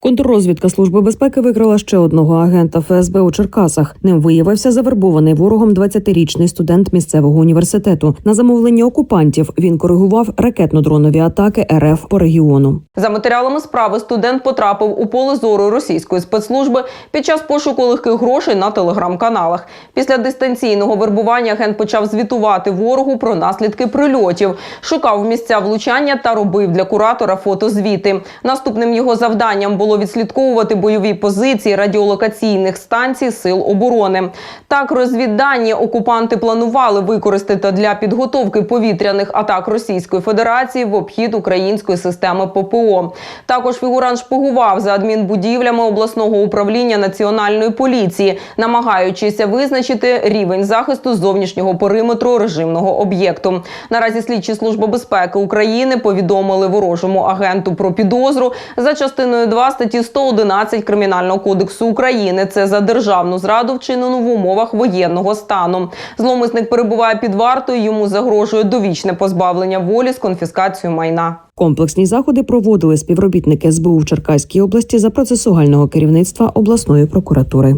Контррозвідка служби безпеки викрила ще одного агента ФСБ у Черкасах. Ним виявився завербований ворогом 20-річний студент місцевого університету. На замовлення окупантів він коригував ракетно-дронові атаки РФ по регіону. За матеріалами справи студент потрапив у поле зору російської спецслужби під час пошуку легких грошей на телеграм-каналах. Після дистанційного вербування агент почав звітувати ворогу про наслідки прильотів, шукав місця влучання та робив для куратора фотозвіти. Наступним його завданням було відслідковувати бойові позиції радіолокаційних станцій сил оборони. Так, розвіддані окупанти планували використати для підготовки повітряних атак Російської Федерації в обхід української системи ППО. Також фігурант шпигував за адмінбудівлями обласного управління національної поліції, намагаючись визначити рівень захисту зовнішнього периметру режимного об'єкту. Наразі слідчі служби безпеки України повідомили ворожому агенту про підозру за частиною 2 статті 111 Кримінального кодексу України. Це за державну зраду вчинену в умовах воєнного стану. Зломисник перебуває під вартою. Йому загрожує довічне позбавлення волі з конфіскацією майна. Комплексні заходи проводили співробітники СБУ в Черкаській області за процесуального керівництва обласної прокуратури.